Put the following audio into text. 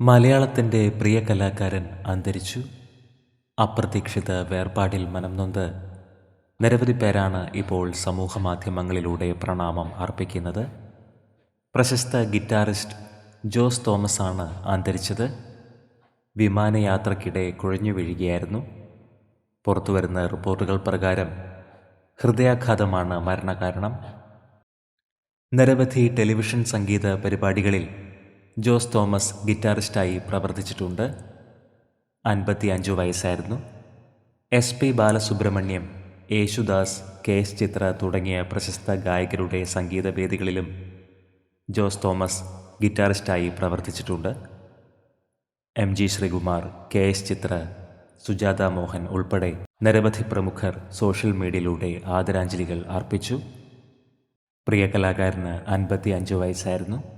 മലയാളത്തിന്റെ പ്രിയ കലാകാരൻ അന്തരിച്ചു. അപ്രതീക്ഷിത വേർപാടിൽ മനം നൊന്ത് നിരവധി പേരാണ് ഇപ്പോൾ സമൂഹ മാധ്യമങ്ങളിലൂടെ പ്രണാമം അർപ്പിക്കുന്നത്. പ്രശസ്ത ഗിറ്റാറിസ്റ്റ് ജോസ് തോമസ് ആണ് അന്തരിച്ചത്. വിമാനയാത്രക്കിടെ കുഴഞ്ഞു വീഴുകയായിരുന്നു. പുറത്തുവരുന്ന റിപ്പോർട്ടുകൾ പ്രകാരം ഹൃദയാഘാതമാണ് മരണകാരണം. നിരവധി ടെലിവിഷൻ സംഗീത പരിപാടികളിൽ ജോസ് തോമസ് ഗിറ്റാറിസ്റ്റായി പ്രവർത്തിച്ചിട്ടുണ്ട്. അൻപത്തി അഞ്ച് വയസ്സായിരുന്നു. S P Balasubrahmanyam Yesudas K S Chithra തുടങ്ങിയ പ്രശസ്ത ഗായകരുടെ സംഗീതവേദികളിലും ജോസ് തോമസ് ഗിറ്റാറിസ്റ്റായി പ്രവർത്തിച്ചിട്ടുണ്ട്. M G Sreekumar K S Chithra Sujatha Mohan ഉൾപ്പെടെ നിരവധി പ്രമുഖർ സോഷ്യൽ മീഡിയയിലൂടെ ആദരാഞ്ജലികൾ അർപ്പിച്ചു. പ്രിയ കലാകാരന് അൻപത്തി അഞ്ച് വയസ്സായിരുന്നു.